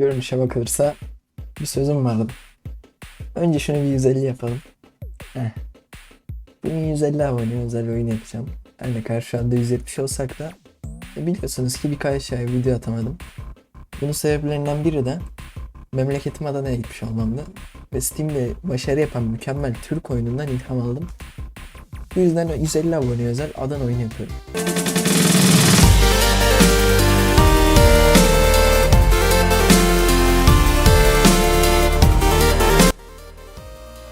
görünüşe bakılırsa bir sözüm vardı. Önce şunu bir 150 yapalım. Heh. Bugün 150 abone özel oyun yapacağım. Her ne kadar şu anda 170 olsak da e, biliyorsunuz ki birkaç ay video atamadım. Bunun sebeplerinden biri de memleketim Adana'ya gitmiş olmamdı. Ve Steam'de başarı yapan mükemmel Türk oyunundan ilham aldım. Bu yüzden 150 abone özel Adana oyunu yapıyorum.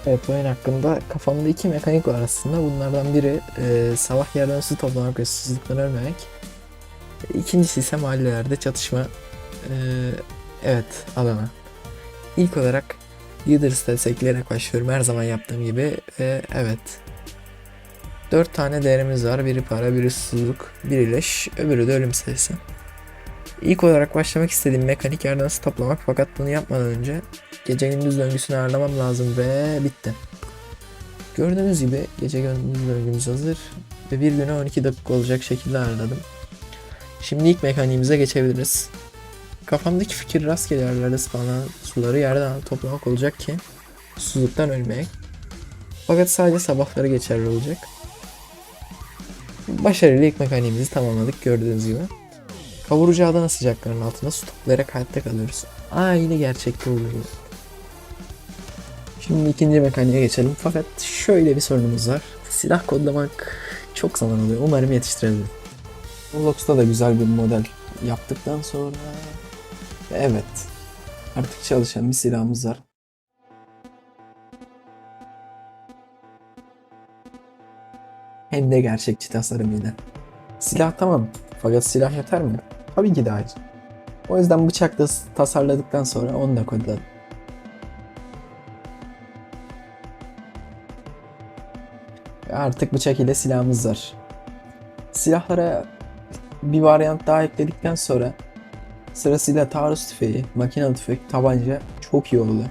Evet oyun hakkında kafamda iki mekanik var aslında. Bunlardan biri e, sabah yerden su toplamak ve susuzluktan ölmemek. İkincisi ise mahallelerde çatışma. E, evet Adana. İlk olarak Leaders destekleyerek başlıyorum her zaman yaptığım gibi. E, evet. Dört tane değerimiz var. Biri para, biri susuzluk, biri leş, öbürü de ölüm sayısı. İlk olarak başlamak istediğim mekanik yerden su toplamak fakat bunu yapmadan önce gece gündüz döngüsünü ayarlamam lazım ve bitti. Gördüğünüz gibi gece gündüz döngümüz hazır ve bir güne 12 dakika olacak şekilde ayarladım. Şimdi ilk mekaniğimize geçebiliriz. Kafamdaki fikir rastgele yerlerde spawlanan suları yerden toplamak olacak ki susuzluktan ölmeyek. Fakat sadece sabahları geçerli olacak. Başarılı ilk mekaniğimizi tamamladık gördüğünüz gibi. Kavurucu Adana sıcaklarının altında su toplayarak hayatta kalıyoruz. Aynı gerçekte olduğu gibi. Şimdi ikinci mekaniğe geçelim. Fakat şöyle bir sorunumuz var. Silah kodlamak çok zaman alıyor. Umarım yetiştirebilirim. Roblox'ta da güzel bir model yaptıktan sonra... Evet. Artık çalışan bir silahımız var. Hem de gerçekçi tasarımıyla. Silah tamam. Fakat silah yeter mi? Tabii ki de hayır. O yüzden bıçak tasarladıktan sonra onu da kodladım. Artık bıçak ile silahımız var. Silahlara bir varyant daha ekledikten sonra sırasıyla taarruz tüfeği, makinalı tüfek, tabanca çok iyi oldu.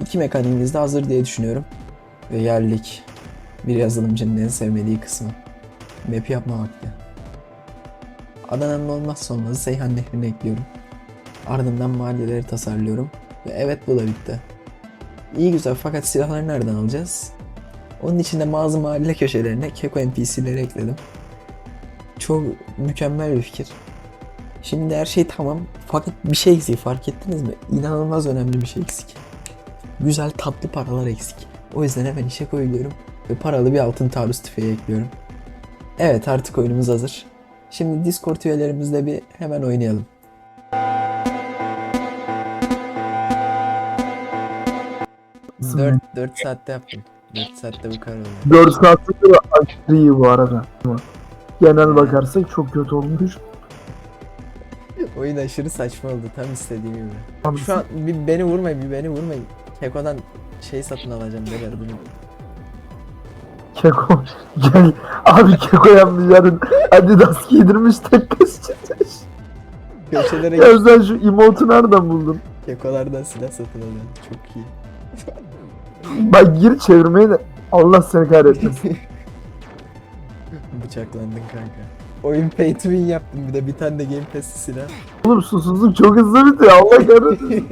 İki mekaniğimiz de hazır diye düşünüyorum. Ve geldik bir yazılımcının en sevmediği kısmı. Map yapma vakti. Adana'nın olmazsa olmazı Seyhan Nehri'ne ekliyorum. Ardından mahalleleri tasarlıyorum. Ve evet bu da bitti. İyi güzel fakat silahları nereden alacağız? Onun için de bazı mahalle köşelerine Keko NPC'leri ekledim. Çok mükemmel bir fikir. Şimdi her şey tamam fakat bir şey eksik fark ettiniz mi? İnanılmaz önemli bir şey eksik. Güzel tatlı paralar eksik. O yüzden hemen işe koyuyorum ve paralı bir altın taarruz tüfeği ekliyorum. Evet artık oyunumuz hazır. Şimdi Discord üyelerimizle bir hemen oynayalım. Dört, 4 saatte yaptım. 4 saatte bu kadar oldu. 4 saatlik de aşırı iyi bu arada. Genel bakarsak çok kötü olmuş. Oyun aşırı saçma oldu tam istediğim gibi. Abi Şu an bir beni vurmayın bir beni vurmayın. Keko'dan şey satın alacağım beyler bunu. Keko gel. Abi Keko yapmış yarın Adidas giydirmiş tek kız çıkmış. Köşelere Ya git. sen şu emotu nereden buldun? Keko'lardan silah satın alıyorum. Çok iyi. Bak gir çevirmeyi de Allah seni kahretmesin. Bıçaklandın kanka. Oyun pay to win yaptım bir de bir tane de Game Pass'li silah. Oğlum susuzluk çok hızlı bitiyor Allah kahretmesin.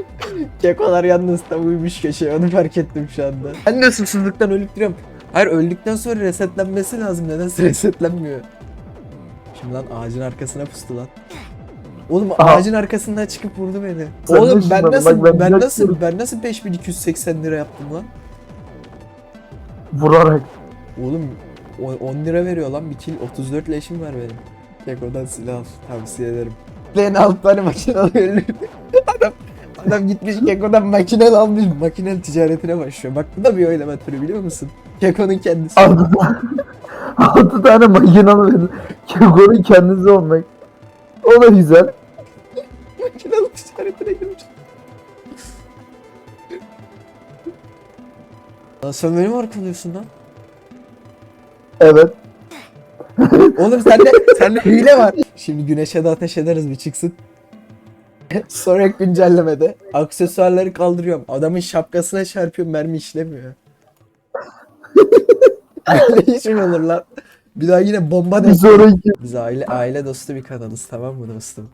Kekolar yalnız tam uyumuş köşeye onu fark ettim şu anda. Ben de susuzluktan ölüp duruyorum. Hayır öldükten sonra resetlenmesi lazım. Nedense resetlenmiyor. Şimdi lan ağacın arkasına pustu lan. Oğlum Aha. ağacın arkasından çıkıp vurdu beni. Sen Oğlum ben nasıl bak ben ben, nasıl ben nasıl 5280 lira yaptım lan? Vurarak. Oğlum o- 10 lira veriyor lan bir kill 34 leşim var benim. Keko'dan silah al tavsiye ederim. Lan alt tane makine alıyor. Adam gitmiş Keko'dan makine almış makine ticaretine başlıyor. Bak bu da bir oynama türü biliyor musun? Keko'nun kendisi. Altı tane, altı tane makinalı verin. Keko'nun kendisi olmak. O da güzel. Makinalı ticaretine girmiş. Lan sen beni mi arkalıyorsun lan? Evet. Oğlum sende sende hile var. Şimdi güneşe de ateş ederiz bir çıksın. Sonra güncellemede aksesuarları kaldırıyorum. Adamın şapkasına çarpıyorum mermi işlemiyor. İş mi olur lan? Bir daha yine bomba denk. sonraki Biz aile aile dostu bir kanalız tamam mı dostum?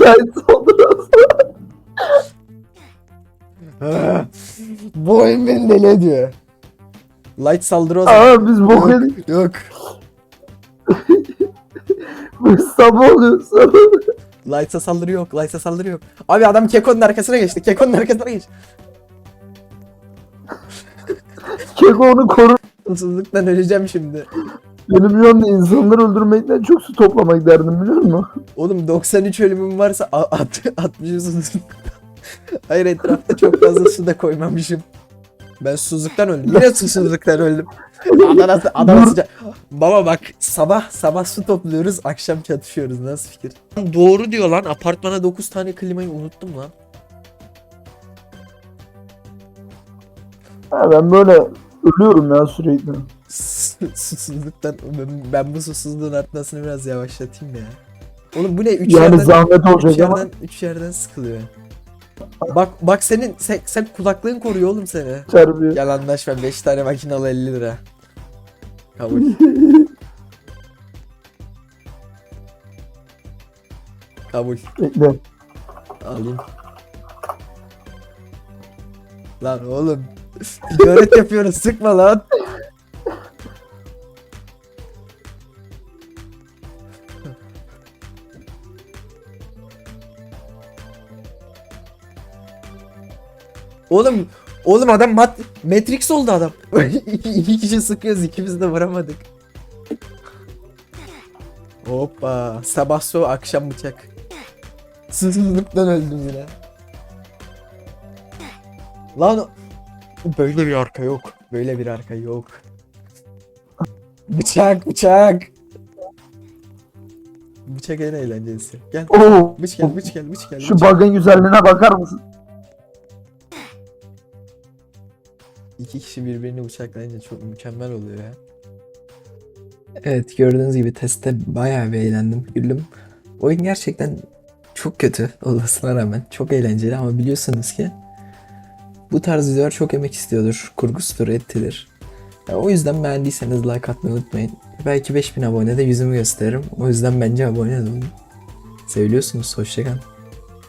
light saldırı. Bu oyun beni deli ediyor. Light saldırı o zaman. Aa biz bok yedik. Yok. Biz sabah oluyor sabah. Light'a saldırı yok. Light'a saldırı yok. Abi adam Keko'nun arkasına geçti. Keko'nun arkasına geçti. Keko onu korur. Susuzluktan öleceğim şimdi. Benim yönde insanları öldürmekten çok su toplamak derdim biliyor musun? Oğlum 93 ölümüm varsa a- at, 60 susuzluktan. Hayır etrafta çok fazla su da koymamışım. Ben susuzluktan öldüm. Yine susuzluktan öldüm. Adana, Adana sıcak. Baba bak sabah sabah su topluyoruz akşam çatışıyoruz. Nasıl fikir? Doğru diyor lan. Apartmana 9 tane klimayı unuttum lan. Ha, ben böyle ölüyorum ya sürekli. susuzluktan ben, ben bu susuzluğun artmasını biraz yavaşlatayım ya. Oğlum bu ne? Üç Yani yerden, zahmet üç olacak ama yerden, üç yerden sıkılıyor. Bak bak senin sen, sen kulaklığın koruyor oğlum seni. çarpıyor. Yalanlaşma 5 tane makinalı 50 lira. Kabul. Kabul. Bekle. Alayım. Lan oğlum. Ticaret yapıyoruz sıkma lan. Oğlum Oğlum adam mat Matrix oldu adam. iki, kişi sıkıyoruz ikimiz de vuramadık. Hoppa. Sabah su akşam bıçak. Susuzluktan öldüm yine. Lan böyle bir arka yok. Böyle bir arka yok. Bıçak bıçak. Bıçak en eğlencelisi. Gel. Oo. Bıç gel bıç gel bıç gel. Şu bıç gel. bug'ın güzelliğine bakar mısın? İki kişi birbirini bıçaklayınca çok mükemmel oluyor ya. Evet gördüğünüz gibi testte bayağı bir eğlendim, güldüm. Oyun gerçekten çok kötü olmasına rağmen çok eğlenceli ama biliyorsunuz ki bu tarz videolar çok emek istiyordur. Kurgusudur, ettidir. Ya o yüzden beğendiyseniz like atmayı unutmayın. Belki 5000 abonede yüzümü gösteririm. O yüzden bence abone olun. Seviliyorsunuz. Hoşçakalın.